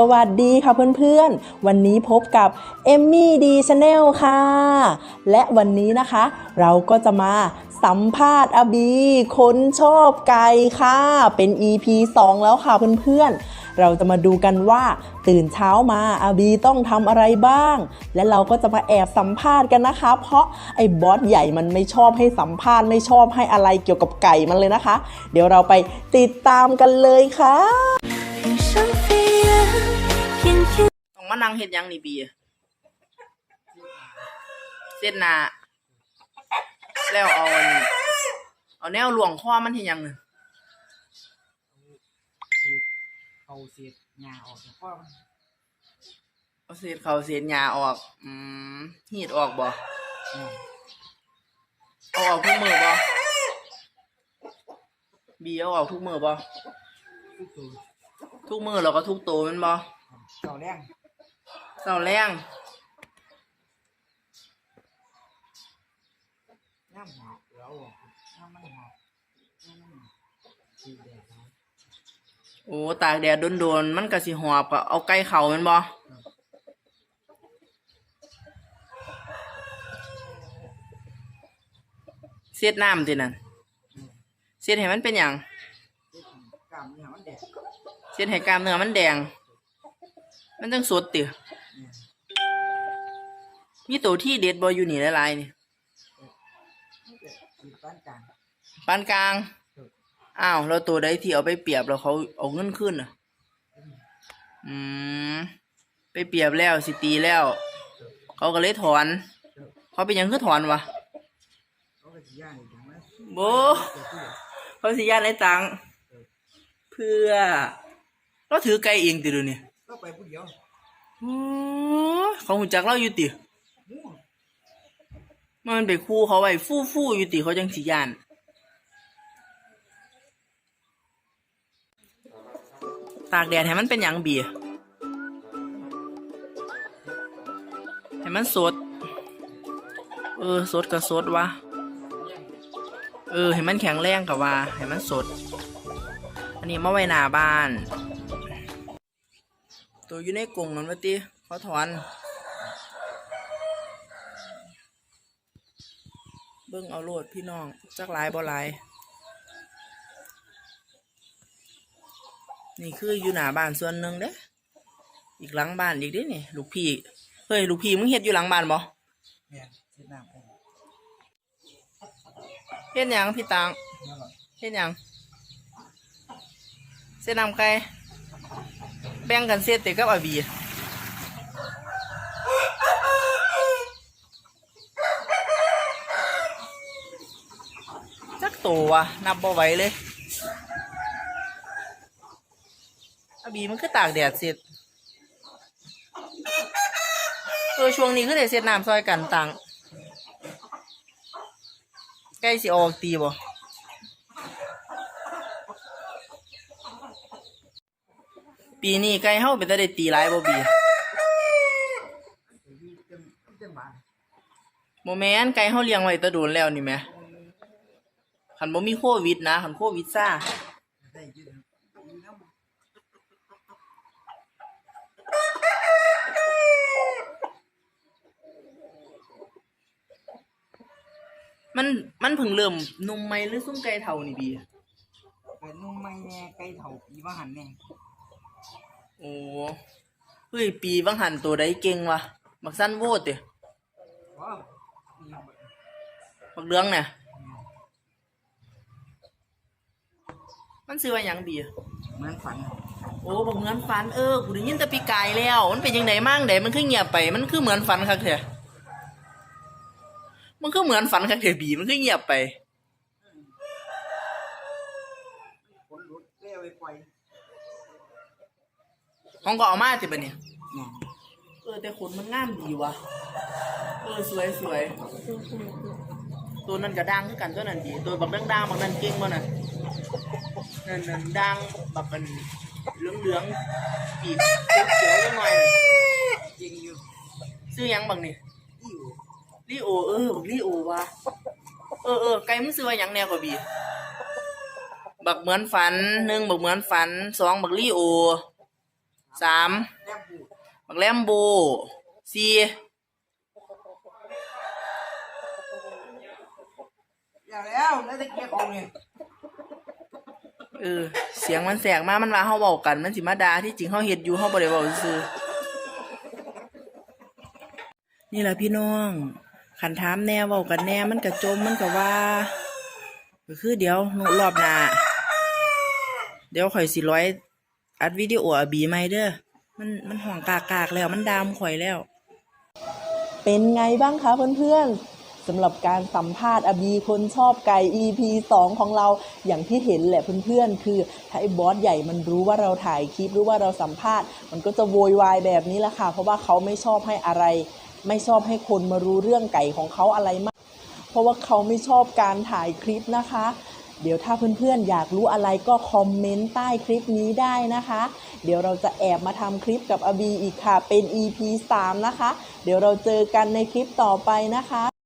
สวัสดีค่ะเพื่อนๆ วันนี้พบกับเอมมี่ดีชาแนลค่ะ และวันนี้นะคะ เราก็จะมาสัมภาษณ์อาบีคนชอบไก่ค่ะ เป็น EP 2 แล้วค่ะเพื่อนๆ เราจะมาดูกันว่าตื่นเช้ามาอาบีต้องทำอะไรบ้าง และเราก็จะมาแอบสัมภาษณ์กันนะคะ เพราะไอ้บอสใหญ่มันไม่ชอบให้สัมภาษณ์ไม่ชอบให้อะไรเกี่ยวกับไก่มันเลยนะคะ เดี๋ยวเราไปติดตามกันเลยค่ะ มานั่งเฮ็ดหยังนี่บีเส้นหนาแล้วเอาอันเอาแนวหลวงคอมันเฮ็ดหยังนี่สีเขาเสียหญ้าออกจากข้อมันเอาเศษเขาเศษหญ้าออก อืมหีดออกบ่อ่าเอาออกทุกมือบ่บีเอาออกทุกมือบ่ทุกตัวทุกมือแล้วก็ทุกตัวแมันบ่เก่าแรง เศร้าแรงย่ำหอบแล้วออกย่ำมันหอบย่ำมันหอบสีแดงนะโอ้ตากแดดโดนๆมันก็สิหอบก็เอาไก่เข่าแมันบ่เสียดน้ำตินั่นเสียดให้มันเป็นหยังเด็กกล้ามเนี่ยมันแดงเส้นให้กล้ามเนื้อมันแดง มันจังสดติเนี่ย มีตัวที่เด็ดบออยู่นี่หลายๆนี่มันจะสีปานกลางปานกลาง อ้าวแล้วตัวใดที่เอาไปเปรียบแล้วเขาเอาเงินขึ้นอะ อืม ไปเปรียบแล้วสิตีแล้ว เขาก็เลยถอน เขาเป็นหยังคือถอนวะเขาก็สีย่างอีกอย่างนั้นโบเกิดขึ้นเขาสิยานไอ้ตังค์เพื่อ เราถือไก่เองติดูนี่ก็ไปผู้เดียว โอ้เขาหูจักเราอยู่ติมั่ว มันไปคู่เขาไว้ฟู่ฟู่อยู่ติเขาจังสิยานตากแดดให้มันเป็นหยังเบียให้มันสด เออสดก็สดวะ เออให้มันแข็งแรงกับว่าให้มันสด อันนี้มาไว้หน้าบ้าน ตัวอยู่ในกรงมันวะติเขาถอน เบิ่งเอาโลดพี่น้อง จักหลายบ่หลาย นี่คืออยู่หน้าบ้านส่วนหนึ่งเด้ อีกหลังบ้านอีกเด้นี่ลูกพี่ เฮ้ย ลูกพี่มึงเฮ็ดอยู่หลังบ้านบ่เนี่ยเสียน้ำไปเฮ็ดหยังพี่ตังนั่นแหละเฮ็ดหยังเส้นน้ำไก่แบ่งกันเสียติกับอาบีจักโตวะนับบ่ไหวเลยอาบีมันคือตากแดดเสร็จเออช่วงนี้คือได้เสียน้ำซอยกันตังใกล้สิออกตีบ่ปีนี้ไก่เฮาเป็นตาได้ตีหลายบ่บีที่เต็มเมนบ่แมนไก่เฮาเลี้ยงไว้ตะโดนแล้วนี่แหม คันบ่มีโควิดนะคันโควิดซ่าได้ยืดยืดน้ำมันมันเพิ่งเริ่มหนุ่มใหม่หรือซุ่มไก่เฒ่านี่บีเกิดนุ่มไม่แน่ไก่เถาปีว่าหันแน่โอ้เฮ้ยปีบังหันตัวใดเก่งวะบักสั้นโวดติว้าวนี่บักเหลืองเนี่ย มันซื้อว่าหยังบีเหมือนฝันโอ้บักเหมือนฝันเออกูได้ยินแต่ปีกายแล้ว มันเป็นจังไดมั่งไดมันคือเงียบไปมันคือเหมือนฝันคักแท้มันคือเหมือนฝันคักแท้บีมันคือเงียบไปผลรุดเรียกไปปล่อยห้องก็เอามาติบันเนี่ยเนี่ยเออแต่ขนมันงามดีว่ะเออสวยสวยตัวนั้นก็ดังคือกันตัวนั้นดีตัวบักดังดังๆบักนั้นเก่งบ่น่ะ นั่นนั่นดังแบักกันเหลืองเหลืองปีกเขียวๆจังหน่อยจริงอยู่ซื้อหยังบักนี่ที่อยู่ลีโอเออบักลี่โอว่ะเออเออไก่มึงซื้อว่าหยังแนวกว่าบีบักเหมือนฝันหนึ่งบักเหมือนฝันสองบักลี่โอสามบักแลมโบสี่อย่าแล้วแล้วตะเกียบของเนี่ย เออ เสียงมันแสกมากมันว่าเฮาเว้ากัน มันสิมาด่าที่จริงเฮาเฮ็ดอยู่เฮาบ่ได้เว้าซื่อนี่แหละพี่น้องคันถามแน่เว้ากันแน่มันก็จมมันก็ว่าก็คือเดี๋ยวหนูรอบหน้าเดี๋ยวข่อยสิร้อย อัดวิดีโออบีใหม่เด้อมันมันห่วงกากากๆแล้วมันดามข่อยแล้ว เป็นไงบ้างคะเพื่อนๆ สำหรับการสัมภาษณ์อบีคนชอบไก่ EP 2 ของเราอย่างที่เห็นแหละเพื่อนๆ คือถ้าไอ้บอสใหญ่มันรู้ว่าเราถ่ายคลิปรู้ว่าเราสัมภาษณ์ มันก็จะโวยวายแบบนี้แหละค่ะ เพราะว่าเขาไม่ชอบให้อะไร ไม่ชอบให้คนมารู้เรื่องไก่ของเขาอะไรมาก เพราะว่าเขาไม่ชอบการถ่ายคลิปนะคะเดี๋ยวถ้าเพื่อนๆ อยากรู้อะไรก็คอมเมนต์ใต้คลิปนี้ได้นะคะ เดี๋ยวเราจะแอบมาทำคลิปกับอบีอีกค่ะ เป็น EP 3 นะคะ เดี๋ยวเราเจอกันในคลิปต่อไปนะคะ